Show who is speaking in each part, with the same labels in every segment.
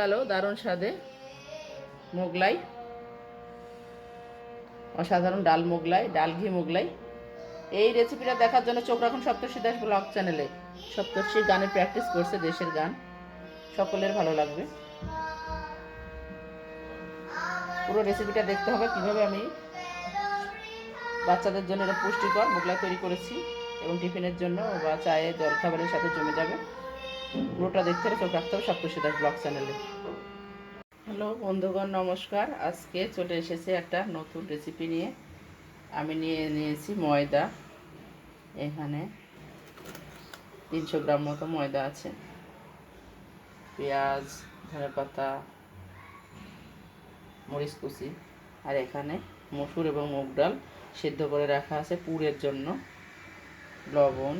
Speaker 1: গেল দারুণ স্বাদে। মোগলাই। অসাধারণ ডাল মোগলাই, ডাল ঘি মোগলাই। এই রেসিপিটা দেখার জন্য চোখ রাখুন সপ্তর্ষি দাস ব্লগ চ্যানেলে। সপ্তর্ষি গানের প্র্যাকটিস করছে দেশের গান। সকলের ভালো লাগবে। পুরো রেসিপিটা দেখতে হবে কীভাবে আমি বাচ্চাদের জন্য এটা পুষ্টিকর মোগলাই তৈরি করেছি এবং টিফিনের জন্য বা চায়ে জলখাবারের সাথে জমে যাবে। পুরোটা দেখতে হলে চোখ রাখতে হবে সপ্তর্ষি দাস ব্লগ চ্যানেলে হ্যালো বন্ধুগণ, নমস্কার। আজকে চলে এসেছে একটা নতুন রেসিপি নিয়ে। আমি নিয়ে নিয়েছি ময়দা। এখানে তিনশো গ্রাম মতো ময়দা আছে। পেঁয়াজ ধনে পাতা মরিচ কুচি আর এখানে মসুর এবং মুগ ডাল সেদ্ধ করে রাখা আছে পুরের জন্য। লবণ,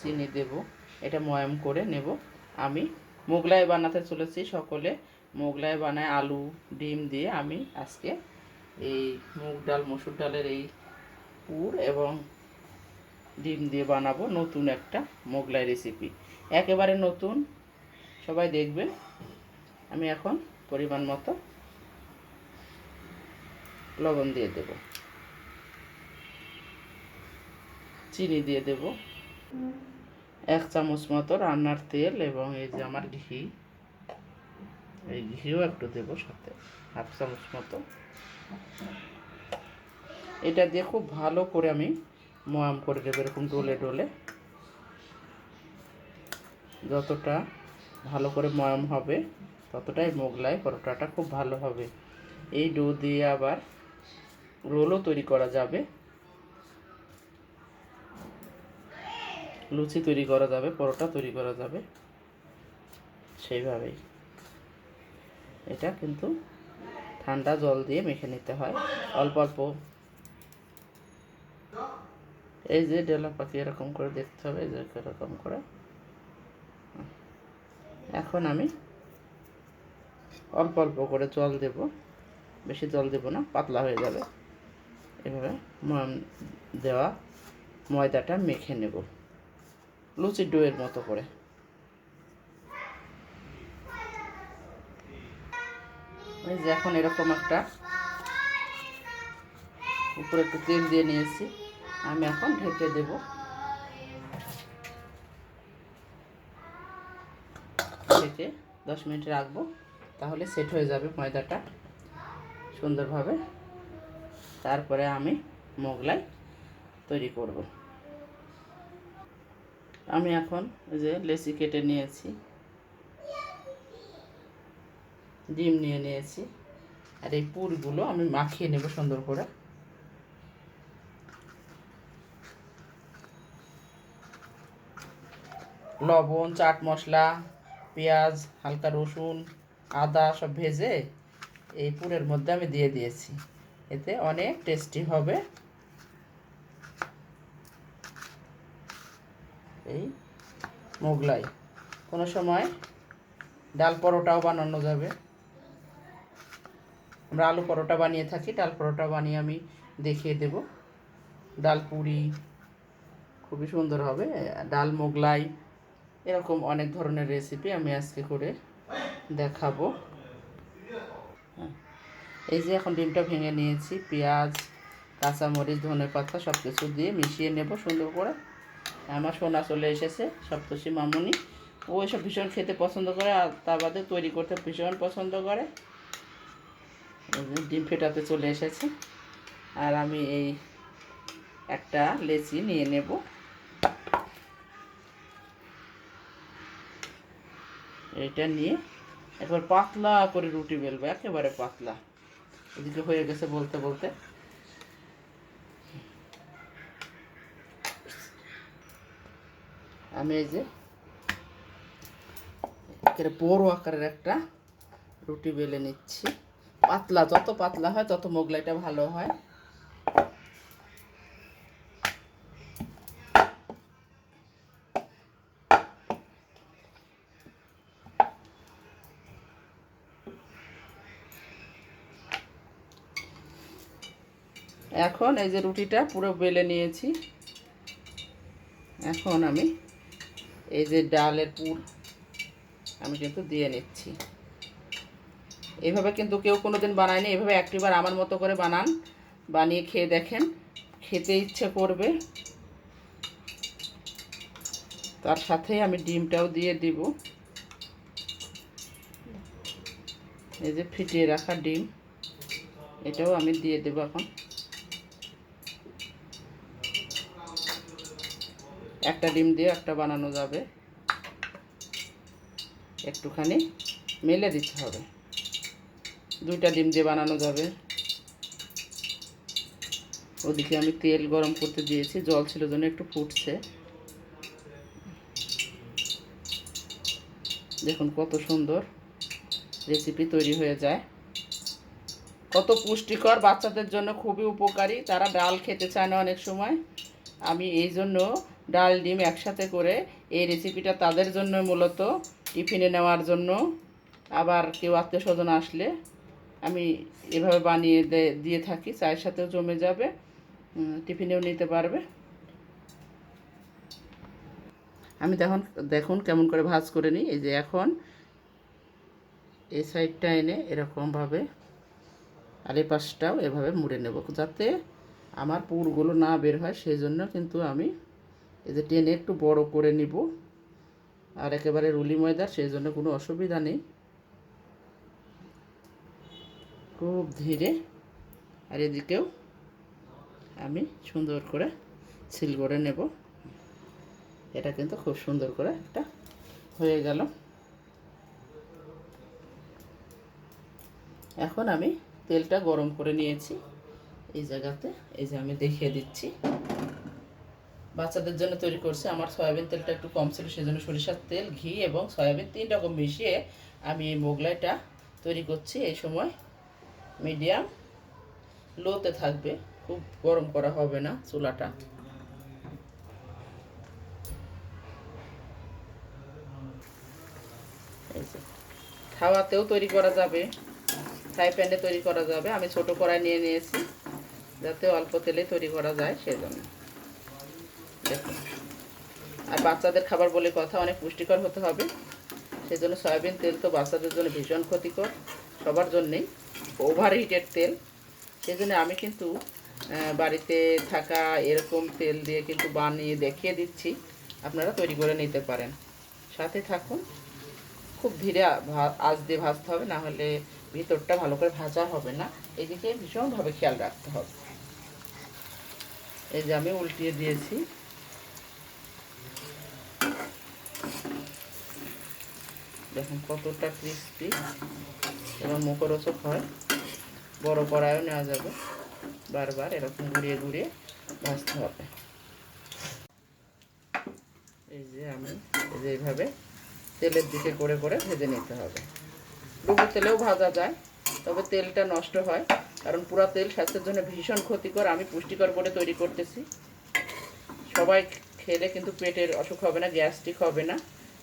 Speaker 1: চিনি দেব। এটা ময়াম করে নেব। আমি মোগলাই বানাতে চলেছি সকলে। মোগলাই বানায় আলু, ডিম দিয়ে আমি আজকে এই মুগ ডাল, মসুর ডালের এই পুর এবং ডিম দিয়ে বানাবো নতুন একটা মোগলাই রেসিপি একেবারে নতুন, সবাই দেখবে। আমি এখন পরিমাণ মতো লবণ দিয়ে দেব। চিনি দিয়ে দেব। এক চামচ মতো রান্নার তেল এবং এই যে আমার ঘি, এই ঘিও একটু দেবো সাথে, হাফ চামচ মতো। এটা দিয়ে খুব ভালো করে আমি ময়াম করে দেবো এরকম ডোলে ডোলে। যতটা ভালো করে ময়াম হবে, ততটাই মোগলাই পরোটাটা খুব ভালো হবে। এই ডো দিয়ে আবার রোলও তৈরি করা যাবে। লুচি তৈরি করা যাবে, পরোটা তৈরি করা যাবে। সেইভাবেই। এটা কিন্তু ঠান্ডা জল দিয়ে মেখে নিতে হয়, অল্প অল্প। এই যে ডেলা পাখি এরকম করে দেখতে হবে যে এরকম করে। এখন আমি অল্প অল্প করে জল দেব। বেশি জল দেব না, পাতলা হয়ে যাবে। এভাবে দেওয়া ময়দাটা মেখে নেব। লুচির ডোয়ের মতো করে। এই যে এখন এরকম একটা উপরে একটু তেল দিয়ে নিয়েছি। আমি এখন ঢেকে দেব। ঢেকে দশ মিনিট রাখব, তাহলে সেট হয়ে যাবে ময়দাটা সুন্দরভাবে। তারপরে আমি মোগলাই তৈরি করব। আমি এখন ওই যে লেচি কেটে নিয়েছি। ডিম নিয়ে নিয়েছি। আর এই পুরগুলো আমি মাখিয়ে নেব সুন্দর করে। লবণ, চাট মশলা, পেঁয়াজ, হালকা রসুন, আদা সব ভেজে এই পুরের মধ্যে আমি দিয়ে দিয়েছি। এতে অনেক টেস্টি হবে এই মোগলাই। কোনো সময় ডাল পরোটাও বানানো যাবে। আমরা আলু পরোটা বানিয়ে থাকি, ডাল পরোটা বানিয়ে আমি দেখিয়ে দেব। ডাল পুরি খুবই সুন্দর হবে, ডাল মোগলাই, এরকম অনেক ধরনের রেসিপি আমি আজকে করে দেখাবো। হ্যাঁ। এই যে এখন ডিমটা ভেঙে নিয়েছি, পেঁয়াজ, কাঁচামরিচ ধনে পাতা সব কিছু দিয়ে মিশিয়ে নেব সুন্দর করে। আমার সোনা চলে এসেছে সপ্তষী মামুনি। ও এসব ভীষণ খেতে পছন্দ করে, আর তার বাদে তৈরি করতে ভীষণ পছন্দ করে। ডিম ফেটাতে চলে এসেছে। আর আমি এই একটা লেচি নিয়ে নেব। এটা নিয়ে একবার পাতলা করে রুটি বেলবো, একেবারে পাতলা। এদিকে হয়ে গেছে বলতে বলতে। আমি এই যে বড় আকারের একটা রুটি বেলে নিচ্ছি। পাতলা, যত পাতলা হয় তত মোগলাইটা ভালো হয়। এখন এই যে রুটিটা পুরো বেলে নিয়েছি। এখন আমি এই যে ডালের পুর, আমি কিন্তু দিয়ে নিচ্ছি। এভাবে কিন্তু কেউ কোনো দিন বানায়নি, এভাবে একটিবার আমার মতো করে বানান, বানিয়ে খেয়ে দেখেন, খেতে ইচ্ছে করবে। তার সাথে আমি ডিমটাও দিয়ে দিব। এই যে ফিটিয়ে রাখা ডিম, এটাও আমি দিয়ে দেবো এখন। একটা ডিম দিয়ে একটা বানানো যাবে। একটুখানি মেলে দিতে হবে। দুইটা ডিম দিয়ে বানানো যাবে। ওদিকে আমি তেল গরম করতে দিয়েছি, জল ছিল জন্য একটু ফুটছে। দেখুন কত সুন্দর রেসিপি তৈরি হয়ে যায়। কত পুষ্টিকর বাচ্চাদের জন্য খুবই উপকারী। তারা ডাল খেতে চায় না অনেক সময়। আমি এই জন্য ডাল, ডিম একসাথে করে এই রেসিপিটা তাদের জন্য মূলত টিফিনে নেওয়ার জন্য। আবার কেউ আত্মীয় স্বজন আসলে আমি এভাবে বানিয়ে দিয়ে থাকি, চায়ের সাথেও জমে যাবে টিফিনেও নিতে পারবে। আমি দেখুন দেখুন কেমন করে ভাজ করে নিই। এই যে এখন এই সাইডটা এনে এরকমভাবে আর এই পাশটাও এভাবে মুড়ে নেব, যাতে আমার পুরগুলো না বের হয় সেই জন্য কিন্তু আমি এই যে টেনে একটু বড় করে নিব। আর একেবারে রুলি ময়দার সেই জন্য কোনো অসুবিধা নেই। খুব ধীরে। আর এদিকেও আমি সুন্দর করে সিল করে নেব। এটা কিন্তু খুব সুন্দর করে একটা হয়ে গেল। এখন আমি তেলটা গরম করে নিয়েছি। এই জায়গাতে, এই যে আমি দেখিয়ে দিচ্ছি। বাচ্চাদের জন্য তৈরি করছি। আমার সয়াবিন তেলটা একটু কম ছিল, সেজন্য সরিষার তেল, ঘি এবং সয়াবিন তিন রকম মিশিয়ে আমি এই মোগলাইটা তৈরি করছি। এই সময় মিডিয়াম লোতে থাকবে, খুব গরম করা হবে না চুলাটা। খাওয়াতেও তৈরি করা যাবে, ফ্রাই প্যানে তৈরি করা যাবে। আমি ছোট কড়াই নিয়ে নিয়েছি, যাতে অল্প তেলে তৈরি করা যায় সেজন্য। দেখুন আর বাচ্চাদের খাবার বলে কথা অনেক পুষ্টিকর হতে হবে। সেজন্য সয়াবিন তেল তো বাচ্চাদের জন্য ভীষণ ক্ষতিকর, সবার জন্যেই। ওভার হিটেড তেল। সেজন্য আমি কিন্তু বাড়িতে থাকা এরকম তেল দিয়ে কিন্তু বানিয়ে দেখিয়ে দিচ্ছি। আপনারা তৈরি করে নিতে পারেন। সাথে থাকুন। খুব ধীরে আঁচ দিয়ে ভাজতে হবে, না হলে ভিতরটা ভালো করে ভাজা হবে না। এদিকে ভীষণভাবে খেয়াল রাখতে হবে। এই যে আমি উল্টিয়ে দিয়েছি। দেখুন কতটা ক্রিস্পি এবং মুখরোচক হয়। বড় কড়াইও নেওয়া যাবে। বারবার এরকম ঘুরিয়ে ঘুরিয়ে ভাজতে হবে। এই যে আমি এই যে এইভাবে তেলের দিকে করে করে ভেজে নিতে হবে। ডুবো তেলেও ভাজা যায়, তবে তেলটা নষ্ট হয়। কারণ পুরো তেল স্বাস্থ্যের জন্য ভীষণ ক্ষতিকর। আমি পুষ্টিকর বলে তৈরি করতেছি। সবাই খেলে কিন্তু পেটের অসুখ হবে না, গ্যাস্ট্রিক হবে না।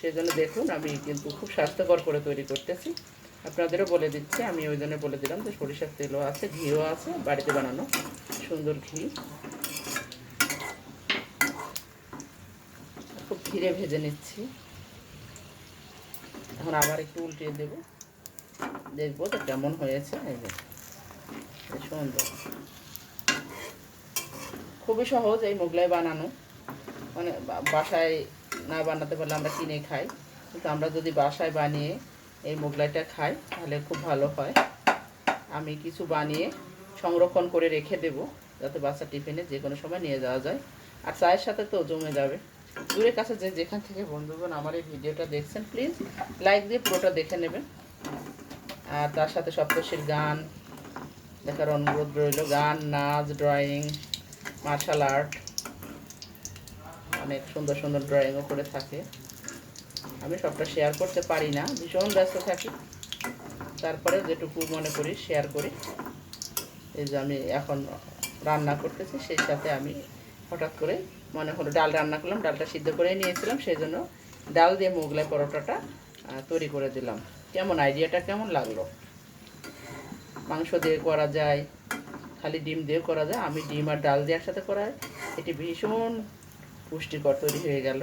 Speaker 1: সেই জন্য দেখুন, আমি কিন্তু খুব স্বাস্থ্যকর করে তৈরি করতেছি। আপনাদেরও বলে দিচ্ছি, আমি ওই জন্য বলে দিলাম যে সরিষার তেলও আছে, ঘিও আছে, বাড়িতে বানানো সুন্দর ঘি। খুব ঘিরে ভেজে নিচ্ছি। এখন আবার একটু উল্টিয়ে দেব। দেখব তো কেমন হয়েছে, এই যে সুন্দর। খুবই সহজ এই মোগলাই বানানো। মানে বাসায় না বানাতে পারলে আমরা কিনে খাই। কিন্তু আমরা যদি বাসায় বানিয়ে এই মোগলাইটা খাই, তাহলে খুব ভালো হয়। আমি কিছু বানিয়ে সংরক্ষণ করে রেখে দেব, যাতে বাচ্চা টিফিনে যে কোনো সময় নিয়ে যাওয়া যায়। আর চায়ের সাথে তো জমে যাবে। দূরের কাছে যে যেখান থেকে বন্ধুগণ আমার এই ভিডিওটা দেখছেন প্লিজ লাইক দিয়ে পুরোটা দেখে নেবেন। আর তার সাথে সপ্তর্ষির গান দেখার অনুরোধ রইল। গান, নাচ ড্রয়িং মার্শাল আর্ট অনেক সুন্দর সুন্দর ড্রয়িংও করে থাকে। আমি সবটা শেয়ার করতে পারি না, ভীষণ ব্যস্ত থাকি। তারপরে যেটুকু মনে করি শেয়ার করি। এই যে আমি এখন রান্না করতেছি, সেই সাথে আমি হঠাৎ করে মনে হলো ডাল রান্না করলাম, ডালটা সিদ্ধ করে নিয়েছিলাম, সেই জন্য ডাল দিয়ে মোগলাই পরোটাটা তৈরি করে দিলাম। কেমন? আইডিয়াটা কেমন লাগল? মাংস দিয়ে করা যায়, খালি ডিম দিয়েও করা যায়, আমি ডিম আর ডাল দিয়ে একসাথে করা এটি ভীষণ পুষ্টিকর তৈরি হয়ে গেল।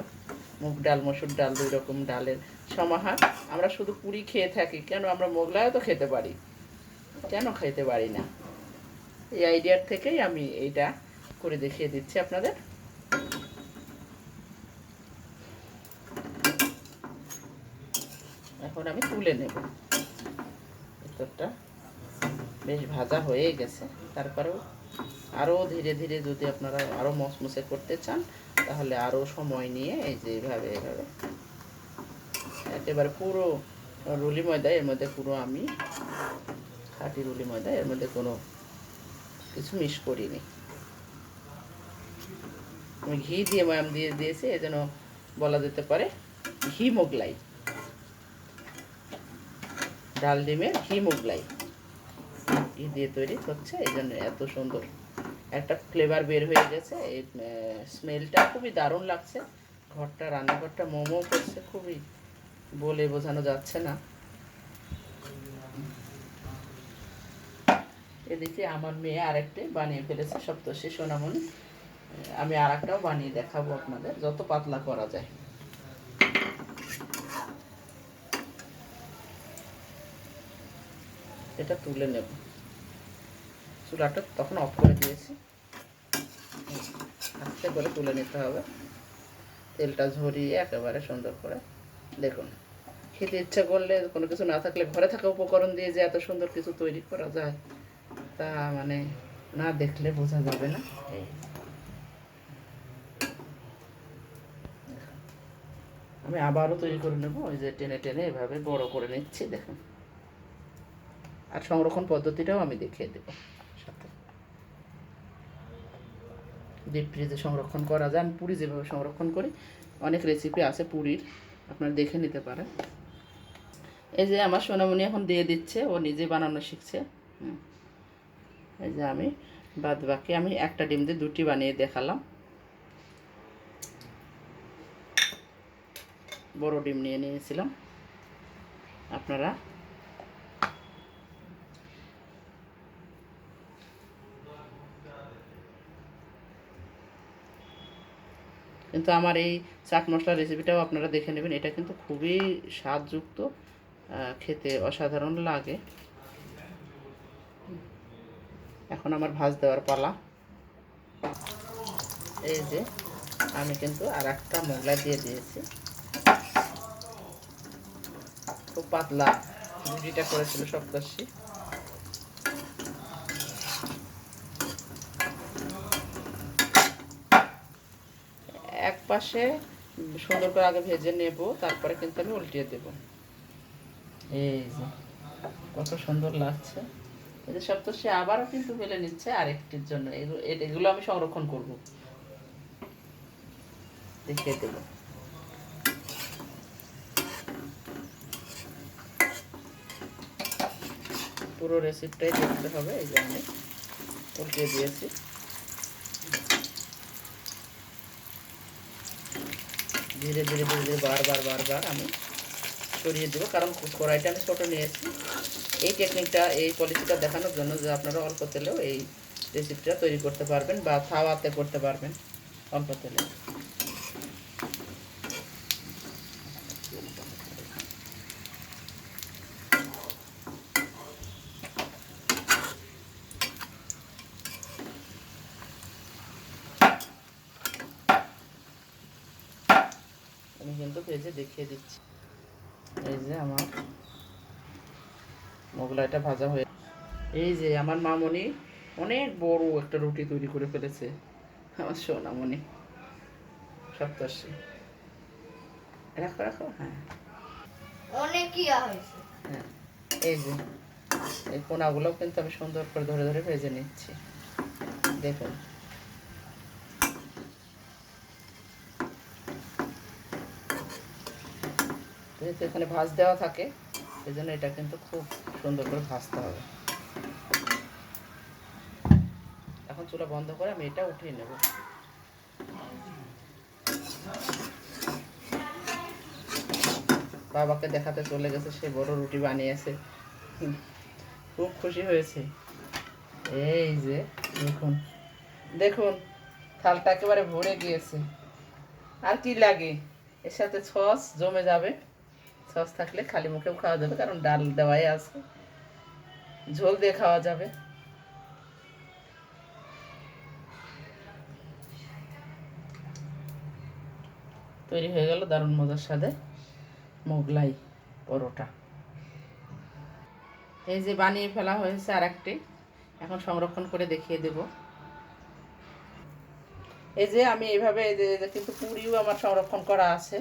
Speaker 1: মুগ ডাল, মসুর ডাল, দুই রকম ডালের সমাহার। আমরা শুধু পুরি খেয়ে থাকি, কেন আমরা মোগলাইও তো খেতে পারি? কেন খেতে পারি না? এই আইডিয়ার থেকেই আমি এইটা করে দেখিয়ে দিচ্ছি আপনাদের। এখন আমি তুলে নেব। ভেতরটা বেশ ভাজা হয়ে গেছে। তারপরেও আরও ধীরে ধীরে যদি আপনারা আরও মসমসে করতে চান তাহলে আরও সময় নিয়ে এই যে এইভাবে এভাবে একেবারে পুরো রুলি ময়দা, এর মধ্যে পুরো আমি খাঁটি রুলি ময়দা, এর মধ্যে কোনো কিছু মিশ করিনি। আমি ঘি দিয়ে, ময়াম দিয়ে দিয়েছি এই জন্য বলা যেতে পারে ঘি মোগলাই। ডাল ডিমের ঘি মোগলাই। ঘি দিয়ে তৈরি হচ্ছে, এই জন্য এত সুন্দর। একটা ফ্লেভার বের হয়ে গেছে। এই স্মেলটা খুবই দারুণ লাগছে। ঘরটা, রান্নাঘরটা মোমো করছে, খুবই বলে বোঝানো যাচ্ছে না। এদিকে আমার মেয়ে আরেকটি বানিয়ে ফেলেছে, সপ্তর্ষি সোনামণি। আমি আর একটাও বানিয়ে দেখাবো আপনাদের, যত পাতলা করা যায়। এটা তুলে নেব। চুলাটা তখন অফ করে দিয়েছি। আস্তে করে তুলে নিতে হবে। তেলটা ঝরিয়ে একেবারে সুন্দর করে দেখুন। খেতে ইচ্ছা করলে কোনো কিছু না থাকলে ঘরে থাকা উপকরণ দিয়ে যে এত সুন্দর কিছু তৈরি করা যায়, তা মানে না দেখলে বোঝা যাবে না। আমি আবারও তৈরি করে নেব, ওই যে টেনে টেনে এভাবে বড় করে নিচ্ছি, দেখুন। আর সংরক্ষণ পদ্ধতিটাও আমি দেখিয়ে দেবো সাথে ডিপ ফ্রিজে সংরক্ষণ করা যায়। আমি পুরি যেভাবে সংরক্ষণ করি, অনেক রেসিপি আছে পুরীর, আপনারা দেখে নিতে পারেন। এই যে আমার সোনামণি এখন দিয়ে দিচ্ছে, ও নিজে বানানো শিখছে। এই যে আমি বাদ বাকি, আমি একটা ডিম দিয়ে দুটি বানিয়ে দেখালাম। বড় ডিম নিয়ে নিয়েছিলাম। আপনারা কিন্তু আমার এই চাট মশলা রেসিপিটাও আপনারা দেখে নেবেন। এটা কিন্তু খুবই স্বাদযুক্ত খেতে অসাধারণ লাগে। এখন আমার ভাজ দেওয়ার পালা। এই যে, আমি কিন্তু আর একটা মোগলাই দিয়ে দিয়েছি। খুব পাতলা রুটিটা করেছিল সপ্তাশি এক পাশে সুন্দর করে আগে ভেজে নেব তারপরে কিন্তু আমি উল্টিয়ে দেব। এই যে কত সুন্দর লাগছে। এদের সব তো সে আবারও কিন্তু ফেলে নিচ্ছে আরেকটির জন্য। এগুলো এগুলো আমি সংরক্ষণ করব। দেখিয়ে দেবো। পুরো রেসিপিটাই দেখতে হবে এই যে আমি উল্টিয়ে দিয়েছি। ধীরে ধীরে ধীরে ধীরে বারবার বারবার আমি সরিয়ে দেবো। কারণ কড়াইটা আমি ছোটো নিয়েছি এই টেকনিকটা এই পলিসিটা দেখানোর জন্য যে আপনারা অল্প তেলেও এই রেসিপিটা তৈরি করতে পারবেন বা খাওয়াতে করতে পারবেন অল্প তেলে আমি কিন্তু ভেজে দেখিয়ে দিচ্ছি এই যে আমার মোগলাইটা ভাজা হয়ে এই যে আমার মামনি অনেক বড় একটা রুটি তৈরি করে ফেলেছে। আমার সোনামণি। সপ্তাশি রাখো রাখো হ্যাঁ।
Speaker 2: অনেক ইয়া হয়েছে।
Speaker 1: হ্যাঁ। এই যে এই কোনাগুলোও কিন্তু আমি সুন্দর করে ধরে ধরে ভেজে নিচ্ছি। দেখুন। যেহেতু এখানে ভাজ দেওয়া থাকে সেই জন্য এটা কিন্তু খুব সুন্দর করে ভাজতে হবে। এখন চুলা বন্ধ করে আমি এটা উঠিয়ে নেব। বাবাকে দেখাতে চলে গেছে, সে বড় রুটি বানিয়েছে। খুব খুশি হয়েছে। এই যে, দেখুন দেখুন, থালটা একেবারে ভরে গিয়েছে। আর কি লাগে? এর সাথে সস জমে যাবে। সস থাকলে খালি মুখেও খাওয়া যাবে, কারণ ডাল দেওয়াই আছে। ঝোল দিয়ে খাওয়া যাবে। তৈরি হয়ে গেল দারুণ মজার সাথে মোগলাই পরোটা। এই যে বানিয়ে ফেলা হয়েছে আর একটি এখন সংরক্ষণ করে দেখিয়ে দেব। এই যে আমি যে কিন্তু পুরিও আমার সংরক্ষণ করা আছে।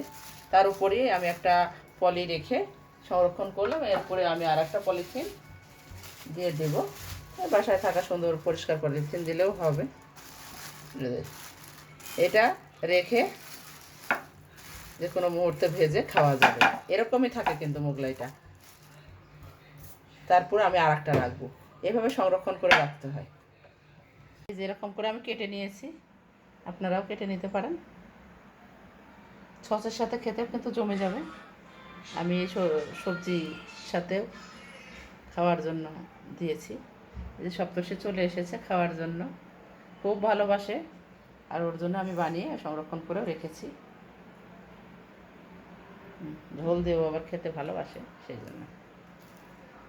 Speaker 1: তার উপরে আমি একটা পলি রেখে সংরক্ষণ করলাম। এরপরে আমি আর একটা পলিথিন দিয়ে দেবো। বাসায় থাকা সুন্দর পরিষ্কার পলিথিন দিলেও হবে। এটা রেখে যে কোনো মুহূর্তে ভেজে খাওয়া যাবে। এরকমই থাকে কিন্তু মোগলাইটা। তারপর আমি আর একটা রাখব। এভাবে সংরক্ষণ করে রাখতে হয়। যেরকম করে আমি কেটে নিয়েছি। আপনারাও কেটে নিতে পারেন। সসের সাথে খেতেও কিন্তু জমে যাবে। আমি এই স- সবজির সাথেও খাওয়ার জন্য দিয়েছি। এই যে সপ্তষে চলে এসেছে খাওয়ার জন্য। খুব ভালোবাসে আর ওর জন্য আমি বানিয়ে সংরক্ষণ করেও রেখেছি। ঝোল দিয়েও আবার খেতে ভালোবাসে সেই জন্য।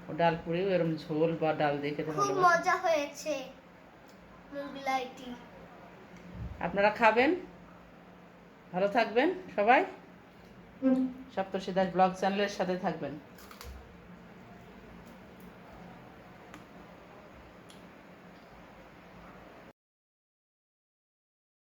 Speaker 1: ও ডাল পুরিও এরকম ঝোল বা ডাল দিয়ে খেতে
Speaker 2: খুব
Speaker 1: ভালোবাসে।
Speaker 2: মজা হয়েছে
Speaker 1: আপনারা খাবেন? ভালো থাকবেন সবাই? সপ্তর্ষি দাস ব্লগ চ্যানেলের সাথে থাকবেন।